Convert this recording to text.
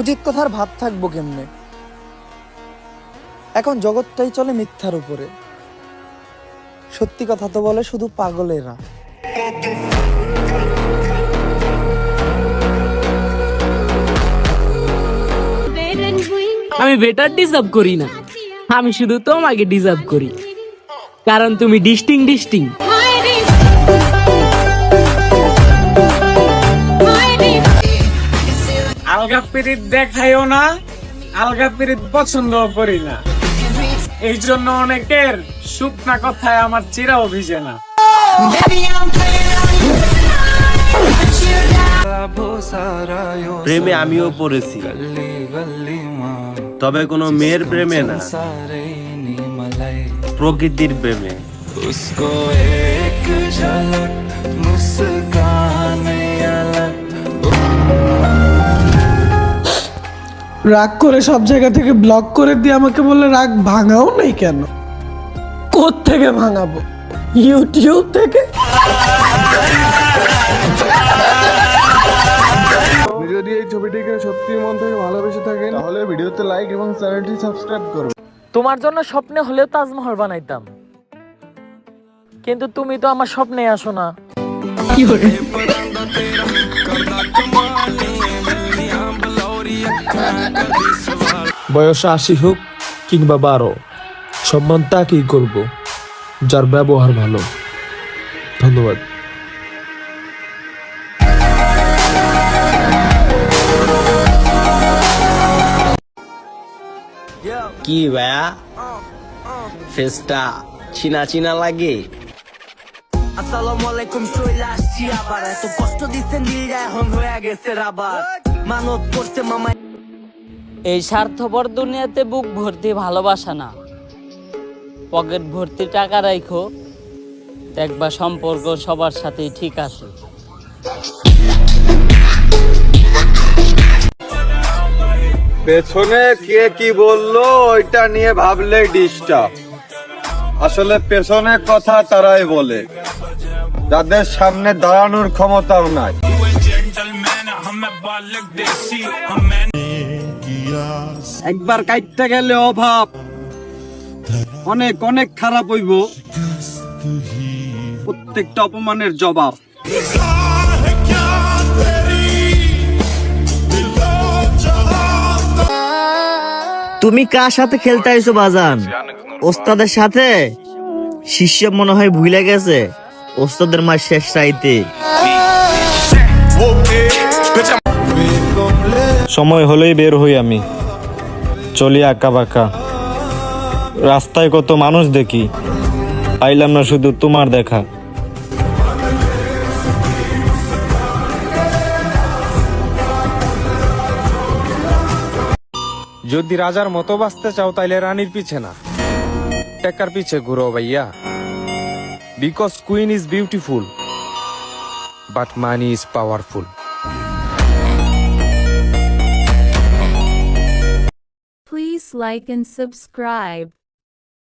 উচিত কথার ভাত থাকব কেমনে? এখন জগৎটাই চলে মিথ্যার উপরে। সত্যি কথা তো বলে শুধু পাগলেরা। আমি বেটার ডিজার্ভ করি না। আমি শুধু তোমাকে ডিজার্ভ করি। কারণ তুমি ডিস্টিং ডিস্টিং আলগা পিরিত দেখাইও না আলগা পিরিত পছন্দ করি না। এই জন্য অনেকের শুকনা কথায় আমার চিরা অভিজে না। প্রেমে আমিও পড়েছি। তবে কোনো মেয়ের প্রেমে না। প্রকৃতির প্রেমে। রাগ করে সব জায়গা থেকে ব্লক করে দিয়ে আমাকে বললে রাগ ভাঙাও নাই কেন? থেকে ভাঙাবো? ইউটিউব থেকে? যদি এই ছবিটিকে সত্যি মন থেকে ভালোবেসে থাকেন তাহলে ভিডিওতে লাইক এবং চ্যানেলটি সাবস্ক্রাইব করুন। তোমার জন্য স্বপ্নে হলেও তাজমহল বানাইতাম। কিন্তু তুমি তো আমার স্বপ্নে আসো না। বয়স আশি হোক কিংবা বারো সম্মান তাকেই করব যার ব্যবহার ভালো। ধন্যবাদ। কি ভাইয়া? ফেসটা চিনা চিনা লাগে? আসসালামু আলাইকুম চলে আসছি আবার। এত কষ্ট দিচ্ছেন দিলটা এখন হয়ে গেছে রাবার। মানত করছে মামা এই স্বার্থপর দুনিয়াতে বুক ভর্তি ভালোবাসা না। পকেট ভর্তি টাকা রাখো দেখবা সম্পর্ক সবার সাথেই ঠিক আছে। পেছনে কে কি বলল, ওইটা নিয়ে ভাবলে ডিস্টার্ব। আসলে পেছনে কথা তারাই বলে। যাদের সামনে দাঁড়ানোর ক্ষমতাও নাই। একবার কাইটতে গেলে অভাব। অনেক অনেক খারাপ হইব। প্রত্যেকটা অপমানের জবাব। তুমি কার সাথে খেলতে আইছো বাজান? ওস্তাদের সাথে? শিষ্য মনে হয় ভুলে গেছে। ওস্তাদের মা শেষ রাইতে সময় হলেই বের হই আমি। চলি আঁকা বাঁকা। রাস্তায় কত মানুষ দেখি, পাইলাম না শুধু তোমার দেখা। যদি রাজার মতো বাঁচতে চাও তাইলে রানীর পিছে না। টেকার পিছে ঘুরো ভাইয়া। Because queen is beautiful but money is powerful Like and subscribe.